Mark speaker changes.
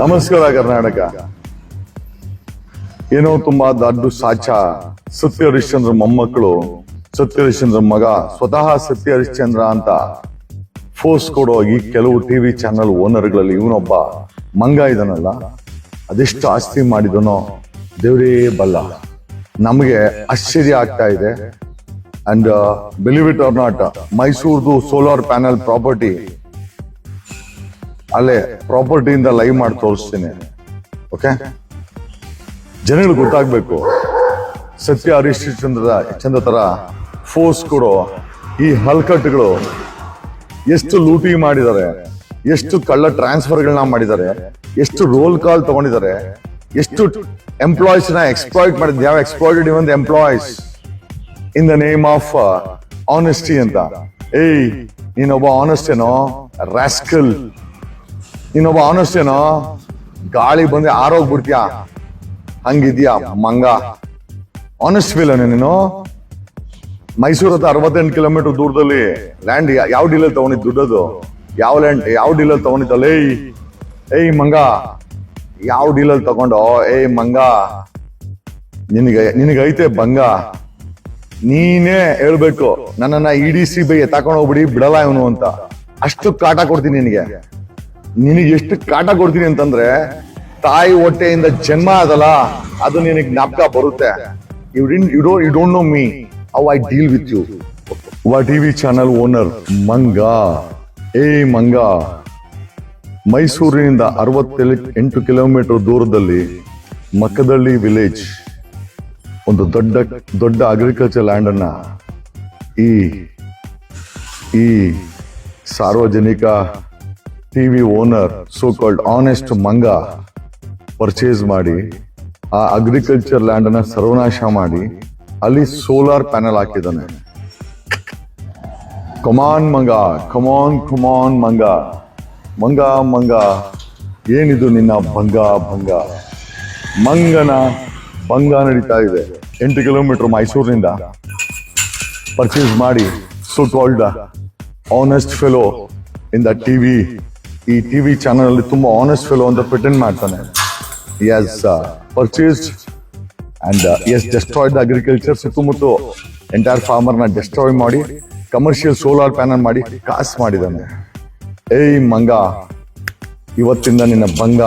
Speaker 1: ನಮಸ್ಕಾರ ಕರ್ನಾಟಕ. ಏನೋ ತುಂಬಾ ದೊಡ್ಡ ಸಾಚ. ಸತ್ಯ ಹರಿಶ್ಚಂದ್ರ ಮೊಮ್ಮಕ್ಕಳು ಸತ್ಯ ಹರಿಶ್ಚಂದ್ರ ಮಗ, ಸ್ವತಃ ಸತ್ಯ ಹರಿಶ್ಚಂದ್ರ ಅಂತ ಫೋರ್ಸ್ ಕೊಡೋ ಈ ಕೆಲವು ಟಿವಿ ಚಾನೆಲ್ ಓನರ್ಗಳಲ್ಲಿ ಇವನೊಬ್ಬ ಮಂಗ ಇದನಲ್ಲ, ಅದೆಷ್ಟು ಆಸ್ತಿ ಮಾಡಿದನೋ ದೇವರೇ ಬಲ್ಲ. ನಮಗೆ ಆಶ್ಚರ್ಯ ಆಗ್ತಾ ಇದೆ. And believe it are not ಮೈಸೂರ್ದು solar panel property ಅಲ್ಲೇ ಪ್ರಾಪರ್ಟಿಯಿಂದ ಲೈವ್ ಮಾಡಿ ತೋರಿಸ್ತೀನಿ. ಓಕೆ ಜನಗಳು ಗೊತ್ತಾಗಬೇಕು. ಸತ್ಯ ಹರೀಶ್ ಚಂದ್ರದ ಚಂದ್ರ ತರ ಫೋರ್ಸ್ ಕೊಡೋ ಈ ಹಲ್ಕಟ್ಟುಗಳು ಎಷ್ಟು ಲೂಟಿ ಮಾಡಿದ್ದಾರೆ, ಎಷ್ಟು ಕಳ್ಳ ಟ್ರಾನ್ಸ್ಫರ್ಗಳನ್ನ ಮಾಡಿದ್ದಾರೆ, ಎಷ್ಟು ರೋಲ್ ಕಾಲ್ ತಗೊಂಡಿದ್ದಾರೆ, ಎಷ್ಟು ಎಂಪ್ಲಾಯೀಸ್ನ ಎಕ್ಸ್ಪ್ಲಾಯ್ಟ್ ಮಾಡಿದ್ ಯಾವ exploited even employees in the name of honesty ಅಂತ. ಏಯ್, ನೀನೊಬ್ಬ ಆನೆಸ್ಟ್ ಏನೋ ರಾಸ್ಕಲ್ ನೀನೊಬ್ಬ ಆನೆಸ್ಟ್ ಏನೋ, ಗಾಳಿ ಬಂದ್ರೆ ಆರೋಗ್ಬಿಡ್ತೀಯಾ ಹಂಗಿದ್ಯಾ, ಮಂಗ? ಆನೆಸ್ಟ್ ಫೀಲ್ ನೀನು? ಮೈಸೂರು ಹತ್ರ ಅರವತ್ತೆಂಟು ಕಿಲೋಮೀಟರ್ ದೂರದಲ್ಲಿ ಲ್ಯಾಂಡ್ ಯಾವ ಡೀಲಲ್ಲಿ ತಗೊಂಡಿದ್ ದುಡ್ಡದು? ಯಾವ ಲ್ಯಾಂಡ್ ಯಾವ ಡೀಲಲ್ಲಿ ತಗೊಂಡಿದ್ದಲ್ಲ ಏಯ್ ಏಯ್ ಮಂಗ, ಯಾವ ಡೀಲಲ್ಲಿ ತಗೊಂಡೋ? ಏಯ್ ಮಂಗ, ನಿನಗೆ ನಿನಗೈತೆ ಬಂಗ ನೀನೇ ಹೇಳ್ಬೇಕು, ನನ್ನನ್ನ ಇಡಿ ಸಿ ಬೈ ತಕೊಂಡೋಗ್ಬಿಡಿ ಬಿಡಲ್ಲ ಇವನು ಅಂತ. ಅಷ್ಟು ಕಾಟ ಕೊಡ್ತೀನಿ ನಿನಗೆ. ನಿನಗೆ ಎಷ್ಟು ಕಾಟ ಕೊಡ್ತೀನಿ ಅಂತಂದ್ರೆ ತಾಯಿ ಹೊಟ್ಟೆಯಿಂದ ಜನ್ಮ ಅದಲ್ಲ ಅದು ನಿನಗೆ ಜ್ಞಾಪಕ ಬರುತ್ತೆ. You you don't you don't know me how I deal with you ವ ಟಿವಿ ಚಾನಲ್ ಓನರ್ ಮಂಗ ಏ ಮಂಗ ಮೈಸೂರಿನಿಂದ ಅರವತ್ತೆಳು ಎಂಟು ಕಿಲೋಮೀಟರ್ ದೂರದಲ್ಲಿ ಮಕ್ಕದಳ್ಳಿ ವಿಲೇಜ್ ಒಂದು ದೊಡ್ಡ ದೊಡ್ಡ ಅಗ್ರಿಕಲ್ಚರ್ ಲ್ಯಾಂಡ್ ಅನ್ನ ಈ ಈ ಸಾರ್ವಜನಿಕ TV owner so called honest ಮಂಗ ಪರ್ಚೇಸ್ ಮಾಡಿ, ಆ ಅಗ್ರಿಕಲ್ಚರ್ ಲ್ಯಾಂಡ್ ಅನ್ನ ಸರ್ವನಾಶ ಮಾಡಿ, ಅಲ್ಲಿ ಸೋಲಾರ್ ಪ್ಯಾನೆಲ್ ಹಾಕಿದ್ದಾನೆ. ಕಮಾನ್ ಮಂಗ ಕಮಾನ್ ಕಮಾನ್ ಮಂಗ. ಮಂಗ ಮಂಗ, ಏನಿದು ನಿನ್ನ ಭಂಗ ಭಂಗ? ಮಂಗನ ಭಂಗ ನಡೀತಾ ಇದೆ. ಎಂಟು ಕಿಲೋಮೀಟರ್ ಮೈಸೂರಿನಿಂದ. ಪರ್ಚೇಸ್ ಮಾಡಿ so called honest fellow in the TV ಈ ಟಿವಿ ಚಾನಲ್ ಅಲ್ಲಿ ತುಂಬಾ ಆನೆಸ್ಟ್ ಫೆಲೋ ಅಂತ ಪ್ರಿಟೆಂಡ್ ಮಾಡ್ತಾನೆ. Has purchased and has destroyed agriculture ಸುತ್ತಮುತ್ತ ಎಂಟೈರ್ ಫಾರ್ಮರ್ನ ಡೆಸ್ಟ್ರಾಯ್ ಮಾಡಿ ಕಮರ್ಷಿಯಲ್ ಸೋಲಾರ್ ಪ್ಯಾನಲ್ ಮಾಡಿ ಕಾಸು ಮಾಡಿದ್ದಾನೆ. ಏಯ್ ಮಂಗ, ಇವತ್ತಿಂದ ನಿನ್ನ ಭಂಗ